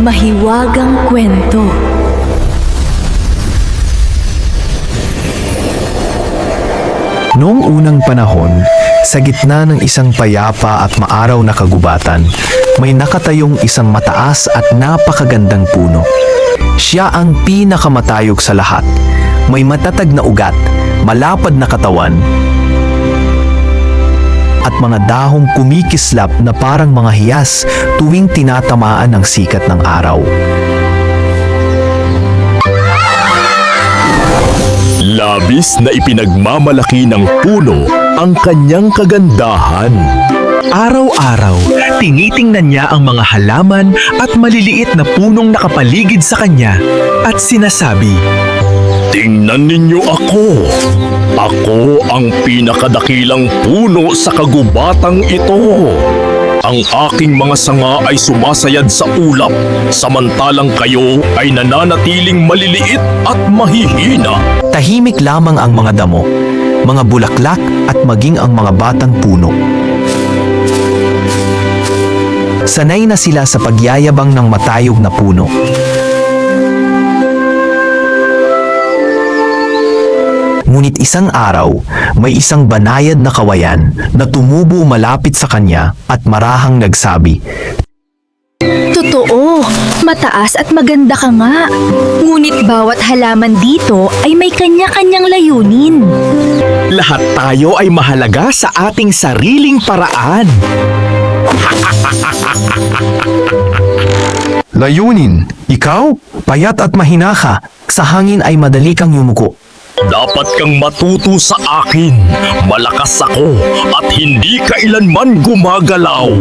Mahiwagang kwento. Noong unang panahon, sa gitna ng isang payapa at maaraw na kagubatan, may nakatayong isang mataas at napakagandang puno. Siya ang pinakamatayog sa lahat. May matatag na ugat, malapad na katawan, at mga dahong kumikislap na parang mga hiyas tuwing tinatamaan ng sikat ng araw. Labis na ipinagmamalaki ng puno ang kanyang kagandahan. Araw-araw, tinitingnan niya ang mga halaman at maliliit na punong nakapaligid sa kanya at sinasabi, Tingnan ninyo ako. Ako ang pinakadakilang puno sa kagubatang ito. Ang aking mga sanga ay sumasayad sa ulap, samantalang kayo ay nananatiling maliliit at mahihina. Tahimik lamang ang mga damo, mga bulaklak at maging ang mga batang puno. Sanay na sila sa pagyayabang ng matayog na puno. Ngunit isang araw, may isang banayad na kawayan na tumubo malapit sa kanya at marahang nagsabi, Totoo, mataas at maganda ka nga. Ngunit bawat halaman dito ay may kanya-kanyang layunin. Lahat tayo ay mahalaga sa ating sariling paraan. Layunin, ikaw, payat at mahina ka, sa hangin ay madali kang yumuko. Dapat kang matuto sa akin. Malakas ako at hindi kailanman gumagalaw.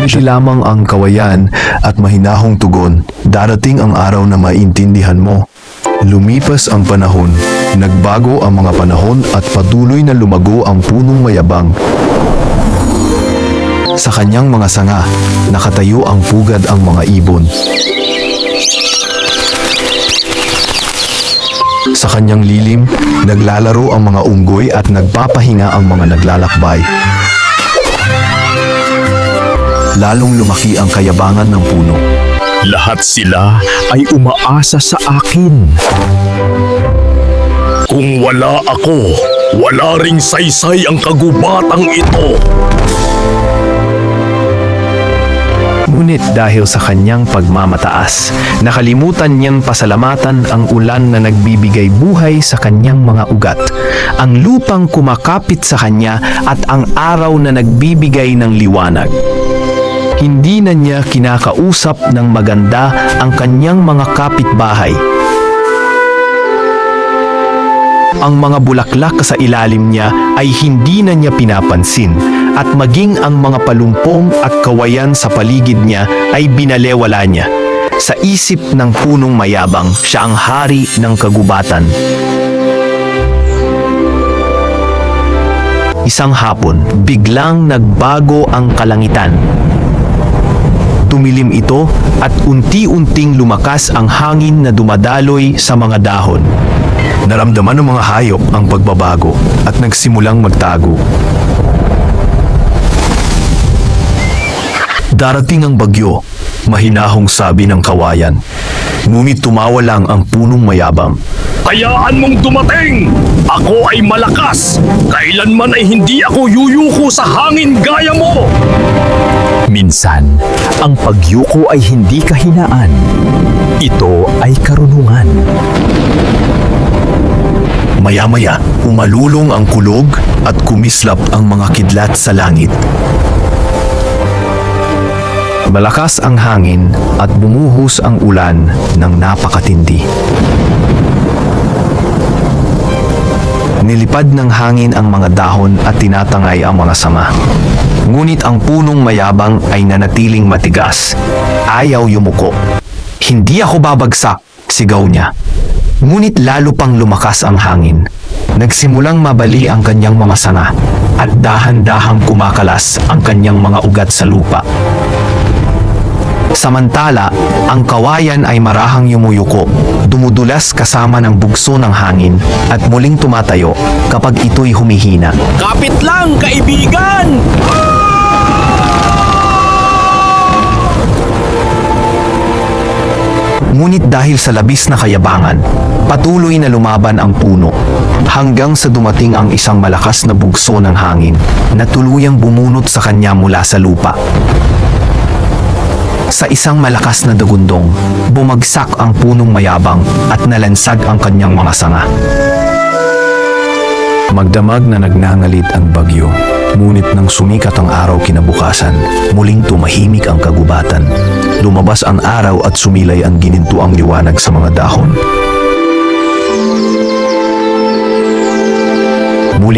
Ngumiti lamang ang kawayan at mahinahong tugon. Darating ang araw na maintindihan mo. Lumipas ang panahon, nagbago ang mga panahon at patuloy na lumago ang punong mayabang. Sa kanyang mga sanga, nakatayo ang pugad ang mga ibon. Kanyang lilim, naglalaro ang mga unggoy at nagpapahinga ang mga naglalakbay. Lalong lumaki ang kayabangan ng puno. Lahat sila ay umaasa sa akin. Kung wala ako, wala ring saysay ang kagubatang ito. Ngunit dahil sa kanyang pagmamataas, nakalimutan niyang pasalamatan ang ulan na nagbibigay buhay sa kanyang mga ugat, ang lupang kumakapit sa kanya at ang araw na nagbibigay ng liwanag. Hindi na niya kinakausap ng maganda ang kanyang mga kapitbahay. Ang mga bulaklak sa ilalim niya ay hindi na niya pinapansin at maging ang mga palumpong at kawayan sa paligid niya ay binalewala niya. Sa isip ng punong mayabang, siya ang hari ng kagubatan. Isang hapon, biglang nagbago ang kalangitan. Tumilim ito at unti-unting lumakas ang hangin na dumadaloy sa mga dahon. Naramdaman ng mga hayop ang pagbabago at nagsimulang magtago. Darating ang bagyo, mahinahong sabi ng kawayan. Ngunit tumawa lang ang punong mayabang. Hayaan mong dumating! Ako ay malakas! Kailanman ay hindi ako yuyuko sa hangin gaya mo! Minsan, ang pagyuko ay hindi kahinaan. Ito ay karunungan. Maya-maya, umalulong ang kulog at kumislap ang mga kidlat sa langit. Malakas ang hangin at bumuhos ang ulan ng napakatindi. Nilipad ng hangin ang mga dahon at tinatangay ang mga sama. Ngunit ang punong mayabang ay nanatiling matigas. Ayaw yumuko. Hindi ako babagsak, sigaw niya. Ngunit lalo pang lumakas ang hangin. Nagsimulang mabali ang kanyang mga sanga at dahan-dahang kumakalas ang kanyang mga ugat sa lupa. Samantala, ang kawayan ay marahang yumuyuko, dumudulas kasama ng bugso ng hangin at muling tumatayo kapag ito'y humihina. Kapit lang, kaibigan! Ngunit dahil sa labis na kayabangan, patuloy na lumaban ang puno hanggang sa dumating ang isang malakas na bugso ng hangin na tuluyang bumunot sa kanya mula sa lupa. Sa isang malakas na dagundong, bumagsak ang punong mayabang at nalansag ang kanyang mga sanga. Magdamag na nagnangalit ang bagyo, ngunit nang sumikat ang araw kinabukasan, muling tumahimik ang kagubatan. Lumabas ang araw at sumilay ang ginintuang liwanag sa mga dahon.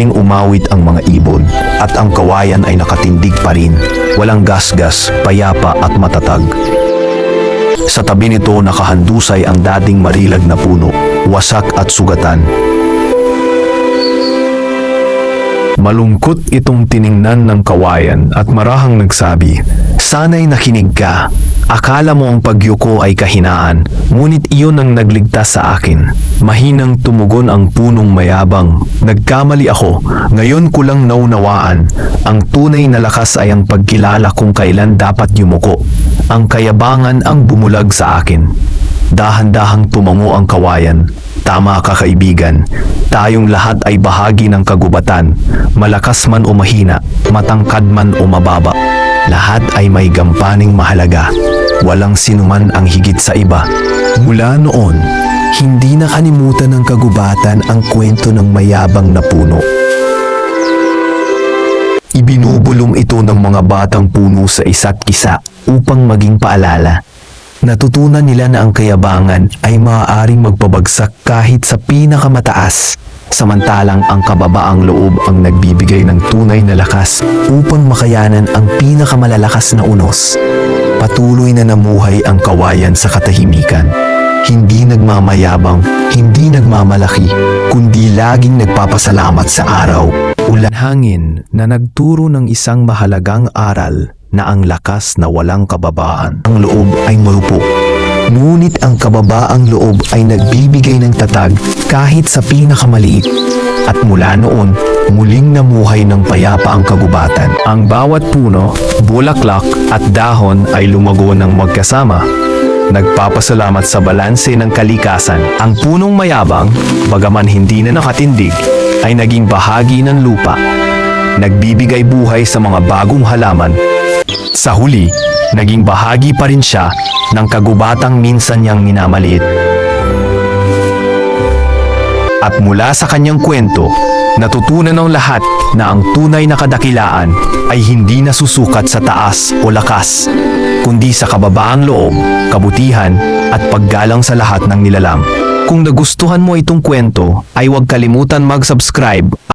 Muling umawit ang mga ibon at ang kawayan ay nakatindig pa rin, walang gasgas, payapa at matatag. Sa tabi nito nakahandusay ang dating marilag na puno, wasak at sugatan. Malungkot itong tiningnan ng kawayan at marahang nagsabi, Sana'y nakinig ka. Akala mo ang pagyuko ay kahinaan, ngunit iyon ang nagligtas sa akin. Mahinang tumugon ang punong mayabang. Nagkamali ako, ngayon ko lang naunawaan. Ang tunay na lakas ay ang pagkilala kung kailan dapat yumuko. Ang kayabangan ang bumulag sa akin. Dahan-dahang tumango ang kawayan. Tama ka kaibigan, tayong lahat ay bahagi ng kagubatan, malakas man o mahina, matangkad man o mababa. Lahat ay may gampaning mahalaga, walang sinuman ang higit sa iba. Mula noon, hindi nakalimutan ng kagubatan ang kwento ng mayabang na puno. Ibinubulong ito ng mga batang puno sa isa't isa upang maging paalala. Natutunan nila na ang kayabangan ay maaaring magpabagsak kahit sa pinakamataas. Samantalang ang kababaang loob ang nagbibigay ng tunay na lakas upang makayanan ang pinakamalalakas na unos. Patuloy na namuhay ang kawayan sa katahimikan. Hindi nagmamayabang, hindi nagmamalaki, kundi laging nagpapasalamat sa araw. Ulan hangin na nagturo ng isang mahalagang aral na ang lakas na walang kababaan. Ang loob ay marupok. Ngunit ang kababaang loob ay nagbibigay ng tatag kahit sa pinakamaliit. At mula noon, muling namuhay ng payapa ang kagubatan. Ang bawat puno, bulaklak at dahon ay lumago ng magkasama. Nagpapasalamat sa balanse ng kalikasan. Ang punong mayabang, bagaman hindi na nakatindig, ay naging bahagi ng lupa. Nagbibigay buhay sa mga bagong halaman sa huli, naging bahagi pa rin siya ng kagubatang minsan niyang minamaliit. At mula sa kanyang kwento, natutunan ng lahat na ang tunay na kadakilaan ay hindi nasusukat sa taas o lakas, kundi sa kababaang loob, kabutihan at paggalang sa lahat ng nilalang. Kung nagustuhan mo itong kwento, ay huwag kalimutan mag-subscribe